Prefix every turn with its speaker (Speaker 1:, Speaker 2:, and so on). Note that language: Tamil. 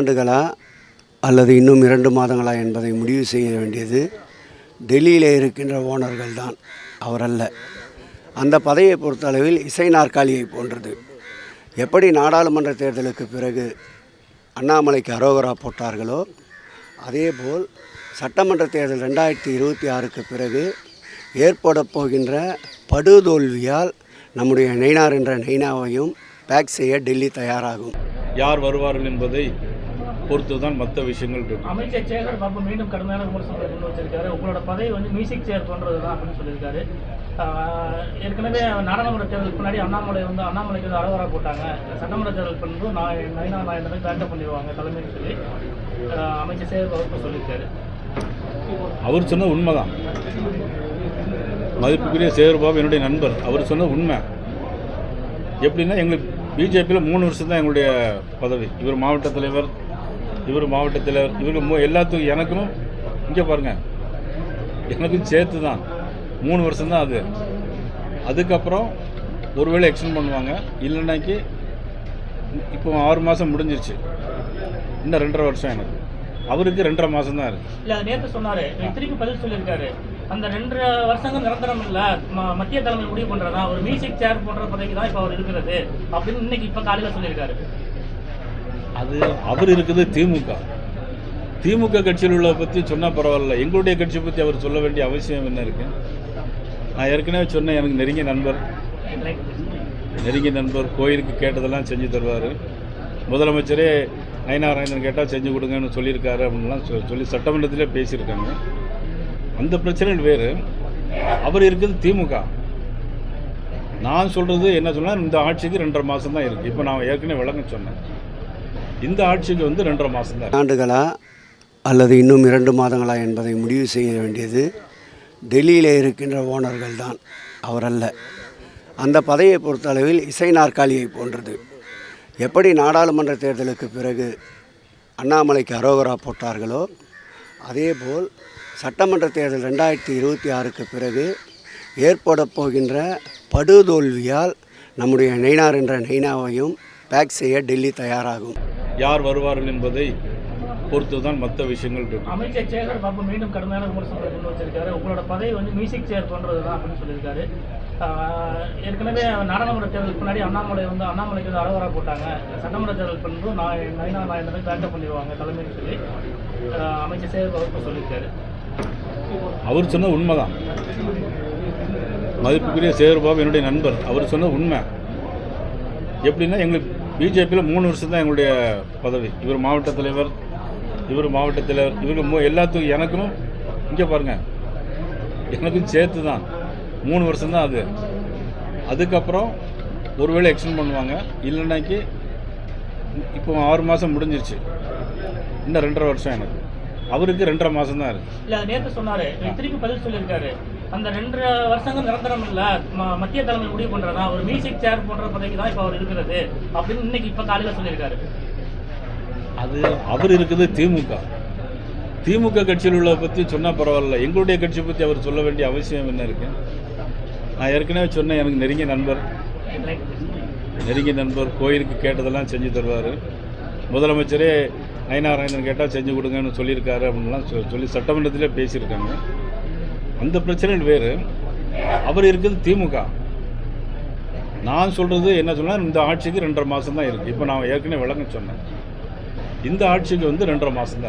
Speaker 1: ஆண்டுகளா அல்லது இன்னும் இரண்டு மாதங்களா என்பதை முடிவு செய்ய வேண்டியது டெல்லியில் இருக்கின்ற ஓனர்கள் தான் அவரல்ல. அந்த பதவியை பொறுத்தளவில் இசை நாற்காலியை போன்றது. எப்படி நாடாளுமன்ற தேர்தலுக்கு பிறகு அண்ணாமலைக்கு அரோகரா போட்டார்களோ அதேபோல் சட்டமன்ற தேர்தல் ரெண்டாயிரத்தி இருபத்தி ஆறுக்கு பிறகு ஏற்பட போகின்ற படுதோல்வியால் நம்முடைய நெய்னார் என்ற நெய்னாவையும் பேக் செய்ய டெல்லி தயாராகும்.
Speaker 2: யார் வருவார்கள் என்பதை பொறுத்து தான் மற்ற விஷயங்கள் இருக்கு
Speaker 3: அமைச்சர் சேகர் பாபு மீண்டும் கடுமையான விமர்சனங்களை முன் வச்சிருக்காரு. உங்களோட பதவி வந்து மியூசிக் சேர் போன்றது தான் அப்படின்னு சொல்லியிருக்காரு. ஏற்கனவே நாடாளுமன்ற தேர்தலுக்கு முன்னாடி அண்ணாமலை வந்து அண்ணாமலைக்கு வந்து அறவரா போட்டாங்க. சட்டமன்ற தேர்தலுக்கு பின்பு நான் நைனா நாயனை பேக்கப் பண்ணிடுவாங்க தலைமைன்னு சொல்லி அமைச்சர் சேகர் பாபு சொல்லியிருக்காரு.
Speaker 2: அவர் சொன்ன உண்மைதான். மதிப்புக்குரிய சேகர்பாபு என்னுடைய நண்பர். அவர் சொன்ன உண்மை. எப்படின்னா எங்களுக்கு பிஜேபியில் மூணு வருஷம் தான் எங்களுடைய பதவி. இவர் மாவட்ட தலைவர் இவர் மாவட்டத்தில் தலைவர் எல்லாத்துக்கும் எனக்கும் இங்கே பாருங்கள் எனக்கும் சேர்த்து தான் மூணு வருஷம் தான் அது. அதுக்கப்புறம் ஒருவேளை எக்ஸ்டெண்ட் பண்ணுவாங்க. இல்லைனாக்கி இப்போ ஆறு மாதம் முடிஞ்சிருச்சு. இன்னும் ரெண்டரை வருஷம் எனக்கு. அவருக்கு ரெண்டரை மாதம் தான் இருக்குது
Speaker 3: இல்லை நேற்று சொன்னார். திருப்பி பதில் சொல்லியிருக்காரு. அந்த ரெண்டு வருஷங்கள் நிரந்தரம் இல்லை. ம- மத்திய தலைமை முடிவு பண்ணுறதா ஒரு மியூசிக் சேர் போன்ற பதவி தான் இப்போ அவர் இருக்கிறது. அப்படின்னு இன்னைக்கு இப்போ காலையில் சொல்லியிருக்காரு.
Speaker 2: அது அவர் இருக்குது திமுக. திமுக கட்சியில் உள்ள பற்றி சொன்னால் பரவாயில்ல. எங்களுடைய கட்சியை பற்றி அவர் சொல்ல வேண்டிய அவசியம் என்ன இருக்கு? நான் ஏற்கனவே சொன்னேன் எனக்கு நெருங்கிய நண்பர். நெருங்கிய நண்பர் கோயிலுக்கு கேட்டதெல்லாம் செஞ்சு தருவார். முதலமைச்சரே நயனாராயணன் கேட்டால் செஞ்சு கொடுங்கன்னு சொல்லியிருக்காரு அப்படின்லாம் சொல்லி சட்டமன்றத்திலே பேசியிருக்காங்க. அந்த பிரச்சனைகள் வேறு. அவர் இருக்குது திமுக. நான் சொல்கிறது என்ன சொன்னால் இந்த ஆட்சிக்கு ரெண்டரை மாதம் தான் இருக்குது இப்போ நான் ஏற்கனவே விளக்கம் சொன்னேன். இந்த ஆட்சிக்கு வந்து ரெண்டரை மாதம் தான்
Speaker 1: ஆண்டுகளா அல்லது இன்னும் இரண்டு மாதங்களா என்பதை முடிவு செய்ய வேண்டியது டெல்லியில் இருக்கின்ற ஓனர்கள் தான். அவரல்ல. அந்த பதவியை பொறுத்தளவில் இசை நாற்காலியை போன்றது. எப்படி நாடாளுமன்ற தேர்தலுக்கு பிறகு அண்ணாமலைக்கு அரோகரா போட்டார்களோ அதேபோல் சட்டமன்ற தேர்தல் ரெண்டாயிரத்தி இருபத்தி ஆறுக்கு பிறகு ஏற்பட போகின்ற படுதோல்வியால் நம்முடைய நெய்னார் என்ற நெய்னாவையும் பேக் செய்ய டெல்லி தயாராகும்.
Speaker 2: யார் வருவார்கள் என்பதை பொறுத்து தான் மற்ற விஷயங்கள் இருக்கு
Speaker 3: அமைச்சர் சேகர் பாபு மீண்டும் கடுமையான விமர்சனங்களை முன் வச்சிருக்காரு. உங்களோட பதவி வந்து மியூசிக் சேர் போன்றது தான் அப்படின்னு சொல்லியிருக்காரு. ஏற்கனவே நாடாளுமன்ற தேர்தலுக்கு முன்னாடி அண்ணாமலை வந்து அண்ணாமலைக்கு வந்து அறவரா போட்டாங்க. சட்டமன்ற தேர்தலுக்கு பின்பு நான் நைனா நாயனை பேக்கப் பண்ணிடுவாங்க தலைமைன்னு சொல்லி அமைச்சர் சேகர் பாபு சொல்லியிருக்காரு.
Speaker 2: அவர் சொன்ன உண்மைதான். மதிப்புக்குரிய சேகர்பாபு என்னுடைய நண்பர். அவர் சொன்ன உண்மை. எப்படின்னா எங்களுக்கு பிஜேபியில் மூணு வருஷம் தான் எங்களுடைய பதவி. இவர் மாவட்ட தலைவர் இவர் மாவட்ட தலைவர் இவங்க மூ எல்லாத்துக்கும் எனக்கும் இங்கே பாருங்கள் எனக்கும் சேர்த்து தான். மூணு வருஷம் தான் அது. அதுக்கப்புறம் ஒருவேளை எக்ஸ்டெண்ட் பண்ணுவாங்க. இல்லைன்னாக்கி இப்போ ஆறு மாதம் முடிஞ்சிருச்சு. இன்னும் ரெண்டரை வருஷம் எனக்கு. அவருக்கு ரெண்டரை மாதம் தான் இருக்குது
Speaker 3: இல்ல நேற்று சொன்னாரு. திருப்பி பதில் சொல்லியிருக்காரு. அந்த ரெண்டு வருஷங்கள் நிரந்தரம் இல்லை மத்திய தலைமை முடிவு பண்றதா? ஒரு மியூசிக் சேர் போன்ற பதவி தான் இப்போ அவர் இருக்கிறது. அப்படின்னு இன்னைக்கு இப்போ காலையில் சொல்லியிருக்காரு.
Speaker 2: அது அவர் இருக்குது திமுக. திமுக கட்சியில் உள்ள பற்றி சொன்னால் பரவாயில்ல. எங்களுடைய கட்சியை பற்றி அவர் சொல்ல வேண்டிய அவசியம் என்ன இருக்கு? நான் ஏற்கனவே சொன்னேன் எனக்கு நெருங்கிய நண்பர். நெருங்கிய நண்பர் கோயிலுக்கு கேட்டதெல்லாம் செஞ்சு தருவார். முதலமைச்சரே ஐநாராயணன் கேட்டால் செஞ்சு கொடுங்கன்னு சொல்லியிருக்காரு அப்படின்லாம் சொல்லி சட்டமன்றத்திலே பேசியிருக்காங்க. அந்த பிரச்சனை வேறு. அவர் இருக்குது திமுக. நான் சொல்கிறது என்ன சொன்னால் இந்த ஆட்சிக்கு ரெண்டரை மாதம் தான் இருக்குது இப்போ நான் ஏற்கனவே விளக்கம் சொன்னேன். இந்த ஆட்சிக்கு வந்து ரெண்டரை மாதம் தான்